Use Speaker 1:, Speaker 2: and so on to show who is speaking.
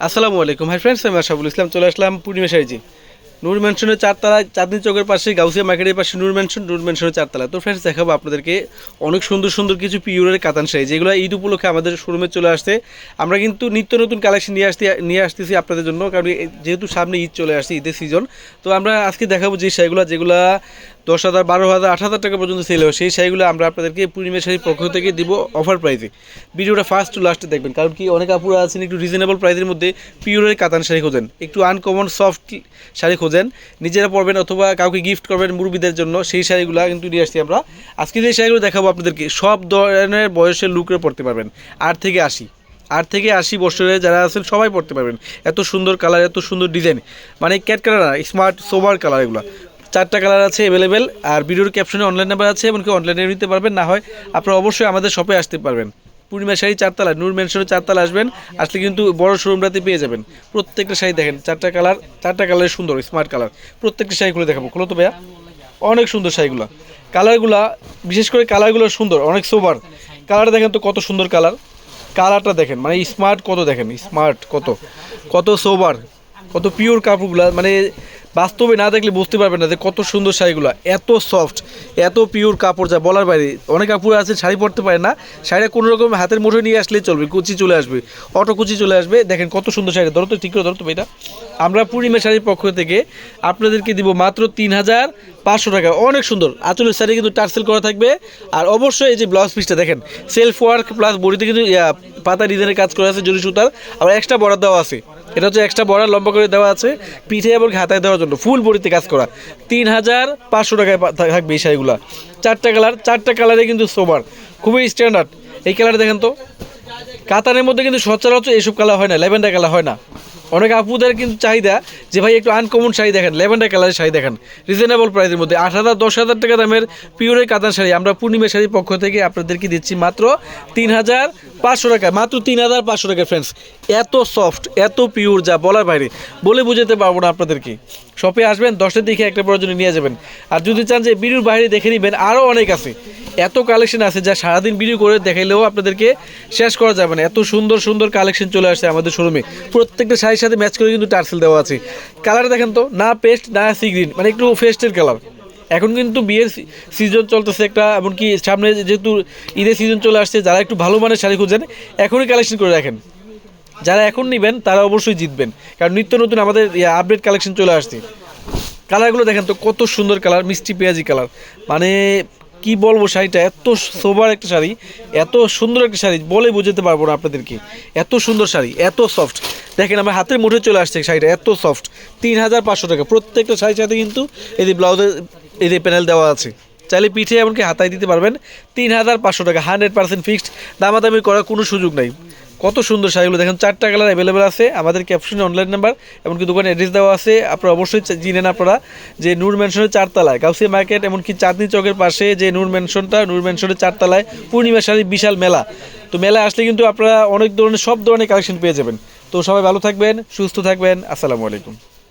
Speaker 1: আসসালামু আলাইকুম। Hi friends আমি আশাফুল ইসলাম চলে আসলাম পূর্ণিমা শাড়িজি নূর ম্যানশনের চারতলা চাঁদনি চৌকের পাশে গাউসিয়া মার্কেটের পাশে নূর ম্যানশন নূর ম্যানশনের চারতলা তো ফ্রেন্ডস দেখাবো আপনাদেরকে অনেক সুন্দর সুন্দর কিছু পিওরের কাতান শাড়ি, যেগুলো ঈদ উপলক্ষে আমাদের শোরুমে চলে আসছে। আমরা কিন্তু নিত্য নতুন কালেকশন নিয়ে আসতে, নিয়ে আসতেছি আপনাদের জন্য, কারণ যেহেতু সামনে ঈদ চলে আসছে, ঈদের সিজন তো আমরা আজকে দেখাবো যে শাড়িগুলো, যেগুলো দশ হাজার, বারো হাজার, আট হাজার টাকা পর্যন্ত সেল হয়, সেই শাড়িগুলো আমরা আপনাদেরকে পূর্ণিমা শাড়ির পক্ষ থেকে দিব অফার প্রাইসে ভিডিওটা ফার্স্ট টু লাস্টে দেখবেন, কারণ কি অনেক আপুরা আছেন একটু রিজনেবল প্রাইসের মধ্যে পিওরের কাতান শাড়ি খোঁজেন। একটু আনকমন সফট শাড়ি খোঁজেন, নিজেরা পরবেন অথবা কাউকে গিফট করবেন মুরব্বীদের জন্য, সেই শাড়িগুলো কিন্তু নিয়ে আসছি আমরা। আজকে যে শাড়িগুলো দেখাবো আপনাদেরকে, সব ধরনের বয়সের লুকরে পড়তে পারবেন। আট থেকে আশি, আট থেকে আশি বছরে যারা আছেন, সবাই পড়তে পারবেন। এত সুন্দর কালার, এত সুন্দর ডিজাইন। মানে ক্যাট কালার না স্মার্ট সোবার কালার এগুলো। চারটা কালার আছে অ্যাভেলেবেল আর ভিডিওর ক্যাপশনে অনলাইন নাম্বার আছে, এমনকি অনলাইনে নিতে পারবেন। না হয় আপনারা অবশ্যই আমাদের শপে আসতে পারবেন। পূর্ণিমা শাড়ি চারতলা, নূর মেনশনের চারতলা আসবেন, আসলে কিন্তু বড় শোরুমটাতে পেয়ে যাবেন। প্রত্যেকটা শাড়ি দেখেন, চারটা কালার চারটা কালার সুন্দর স্মার্ট কালার প্রত্যেকটা শাড়িগুলো দেখাবো, খোলো তো ভাইয়া। অনেক সুন্দর শাড়িগুলো। কালারগুলা বিশেষ করে কালারগুলো সুন্দর, অনেক সোবার কালার দেখেন তো কত সুন্দর কালার কালারটা দেখেন মানে স্মার্ট কত দেখেন স্মার্ট কত। কত সোবার কত পিওর কাপড়গুলা মানে বাস্তবে না দেখলে বুঝতে পারবেন না যে কত সুন্দর শাড়িগুলো, এত সফট এত পিওর কাপড় যা বলার বাইরে। অনেক কাপড় আছে শাড়ি পরতে পারে না। শাড়িটা কোনো রকম হাতের মুঠোয় নিয়ে আসলেই চলবে, কুচি চলে আসবে, অটো কুচি চলে আসবে। দেখেন কত সুন্দর শাড়ি ধরো তো, ঠিক করে ধরো তো এটা আমরা পূর্ণিমা শাড়ির পক্ষ থেকে আপনাদেরকে দিব মাত্র তিন হাজার পাঁচশো টাকা। অনেক সুন্দর। আঁচলের শাড়ি কিন্তু টার্সেল করা থাকবে। আর অবশ্যই এই যে ব্লাউজ পিসটা দেখেন সেলফ ওয়ার্ক প্লাস বডিতে কিন্তু পাতা ডিজাইনের কাজ করা আছে জরি সুতার। আবার এক্সট্রা বর্ডার দেওয়া আছে। এটা হচ্ছে এক্সট্রা বর্ডার লম্বা করে দেওয়া আছে, পিঠে এবং হাতায় দেওয়ার জন্য ফুল বডিতে কাজ করা। তিন হাজার পাঁচশো টাকায় থাকবে এই শাড়িগুলো। চারটা কালার চারটা কালারে কিন্তু সোবার। খুবই স্ট্যান্ডার্ড এই কালার দেখেন তো, কাতারের মধ্যে কিন্তু সচরাচর এইসব কালার হয় না, ল্যাভেন্ডার কালার হয় না। অনেক আপুদের কিন্তু চাহিদা যে ভাই একটু আনকমন শাড়ি দেখেন ল্যাভেন্ডার কালারের শাড়ি দেখেন। রিজনেবল প্রাইসের মধ্যে। আট হাজার, দশ হাজার টাকা দামের পিওরে কাতান শাড়ি। আমরা পূর্ণিমা শাড়ির পক্ষ থেকে আপনাদেরকে দিচ্ছি মাত্র তিন হাজার পাঁচশো টাকা। মাত্র তিন হাজার পাঁচশো টাকা ফ্রেন্ডস এত সফট এত পিওর যা বলার বাইরে। বলে বুঝাতে পারব না আপনাদেরকে। শপে আসবেন, দশটার দিকে একটা প্রয়োজনে নিয়ে যাবেন। আর যদি চান যে বিড়ুর বাইরে দেখে নেবেন আরও অনেক আছে। এত কালেকশন আছে যা সারাদিন ভিডিও করে দেখাইলেও আপনাদেরকে শেষ করা যাবে না। এত সুন্দর সুন্দর কালেকশন চলে আসছে আমাদের শোরুমে প্রত্যেকটা শাড়ির সাথে ম্যাচ করে কিন্তু টার্সেল দেওয়া আছে। কালার দেখেন তো, না পেস্ট না সি গ্রিন মানে একটু ফেস্টের কালার এখন কিন্তু বিয়ের সিজন চলতেছে একটা, এমনকি সামনে যেহেতু ঈদের সিজন চলে আসছে, যারা একটু ভালো মানের শাড়ি খুঁজেন, এখনই কালেকশন করে রাখেন। যারা এখন নেবেন, তারা অবশ্যই জিতবেন। কারণ নিত্য নতুন আমাদের আপডেট কালেকশন চলে আসছে। কালারগুলো দেখেন তো, কত সুন্দর কালার মিষ্টি পেঁয়াজি কালার মানে কি বলব শাড়িটা? এত সোবার একটা শাড়ি, এত সুন্দর একটা শাড়ি বলে বোঝাতে পারব না আপনাদেরকে। এত সুন্দর শাড়ি, এত সফট দেখেন, আমার হাতের মুঠে চলে আসছে শাড়িটা, এত সফট তিন হাজার পাঁচশো টাকা, প্রত্যেকটা শাড়ির সাথে কিন্তু এই ব্লাউজের এই যে প্যানেল দেওয়া আছে। চাইলে পিঠে এমনকি হাতায় দিতে পারবেন। তিন হাজার পাঁচশো টাকা হান্ড্রেড পার্সেন্ট ফিক্সড দামাদামি করার কোনো সুযোগ নাই। কত সুন্দর শাড়িগুলো। দেখেন, চারটা কালার অ্যাভেলেবেল আছে। আমাদের ক্যাপশনে অনলাইন নাম্বার এমনকি দোকানে অ্যাড্রেস দেওয়া আছে। আপনারা অবশ্যই জিনেন আপনারা যে নূর ম্যানশনের চারতলায়, গাউসিয়া মার্কেট এমনকি চাঁদনি চকের পাশে যে নূর ম্যানশনটা নূর ম্যানশনের চারতলায় পূর্ণিমা শাড়ির বিশাল মেলা। তো মেলা আসলে কিন্তু আপনারা অনেক ধরনের, সব ধরনের কালেকশন পেয়ে যাবেন। তো সবাই ভালো থাকবেন, সুস্থ থাকবেন। আসসালামু আলাইকুম।